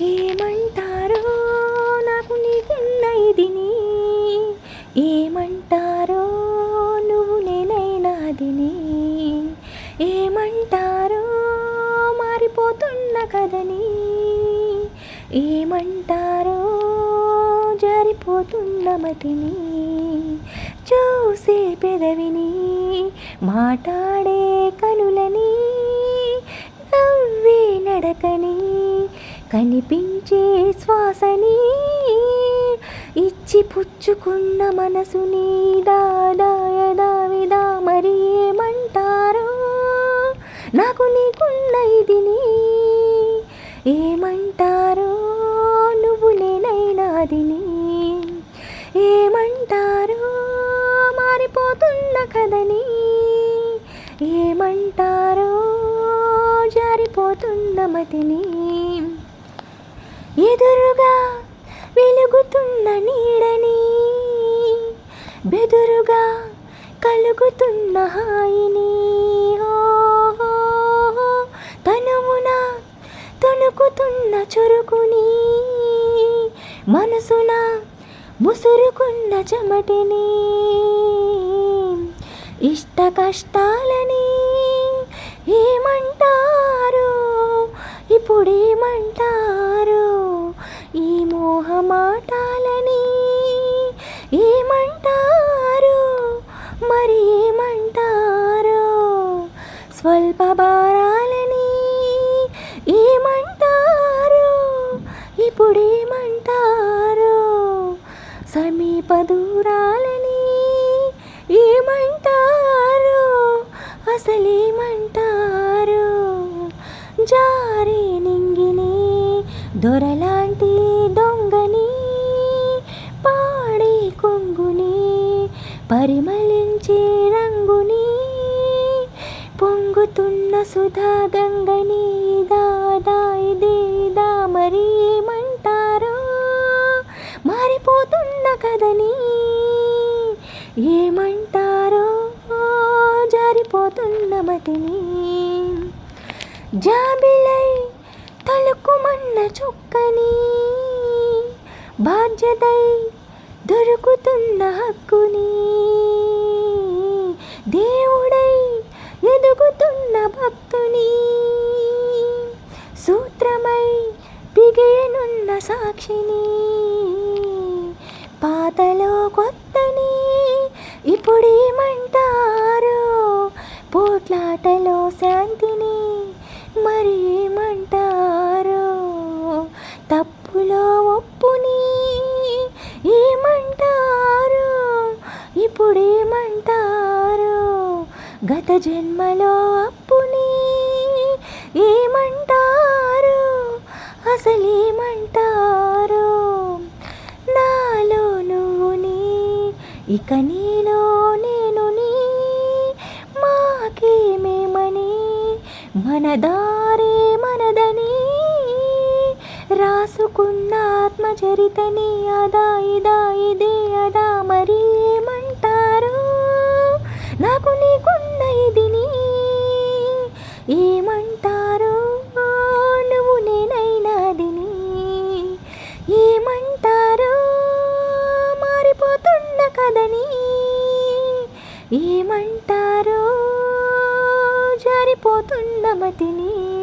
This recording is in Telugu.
ఏమంటారో నాకు నీకున్న ఇదిని ఏమంటారో నువ్వు నేనైనాదిని. ఏమంటారో మారిపోతున్న కదని ఏమంటారో జారిపోతున్న మతిని. చూసే పెదవిని మాట్లాడే కనులని నవ్వే నడకని. కనిపించే శ్వాసని ఇచ్చి పుచ్చుకున్న మనసుని దాదాయ దావిదా మరి ఏమంటారో? నాకు నీకున్న ఇదిని ఏమంటారో? నువ్వు నేనైనాదిని ఏమంటారో? మారిపోతున్న కదని ఏమంటారో? జారిపోతున్న మతిని ఎదురుగా వెలుగుతున్న నీడని బెదురుగా కలుగుతున్న హాయిని. హో, తనువున తొణుకుతున్న చురుకుని మనసున ముసురుకున్న చెమటిని. ఇష్ట కష్టాలని ఏమంటారు? ఇప్పుడేమంటారు? ఈ మోహమాటాలని ఏమంటారు? మరి ఏమంటారు? స్వల్ప భారాలని ఏమంటారు? ఇప్పుడేమంటారు సమీప దూరాలని ఏమంటారు? అసలేమంటారు? జారే దొరలాంటి దొంగని పాడే కొంగుని పరిమళించే రంగుని పొంగుతున్న సుధా గంగని దాదా ఇదేదా మరి ఏమంటారో? మారిపోతున్న కదని ఏమంటారో? జారిపోతున్న మతిని జాబిలై చుక్కని బాధ్యతై దొరుకుతున్న హక్కుని. దేవుడై ఎదుగుతున్న భక్తుని. సూత్రమై పిగేనున్న సాక్షిని. పాతలో కొత్తని ఇప్పుడే పోట్లాటలో శాంతిని మరి ఏమంటారు తప్పులో ఒప్పుని ఏమంటారు? ఇప్పుడేమంటారు? గత జన్మలో అప్పుని ఏమంటారు? అసలేమంటారు? నాలో నువ్వుని ఇక నీలో నేను మాకేమేమని? మనదా రాసుకున్న ఆత్మచరితని అదా ఇదా ఇదే అదా మరి ఏమంటారు? నాకు నీకున్న ఇదిని ఏమంటారు? నువ్వు నేనైనాదిని ఏమంటారు? మారిపోతున్న కదని ఏమంటారు? జారిపోతున్న మతిని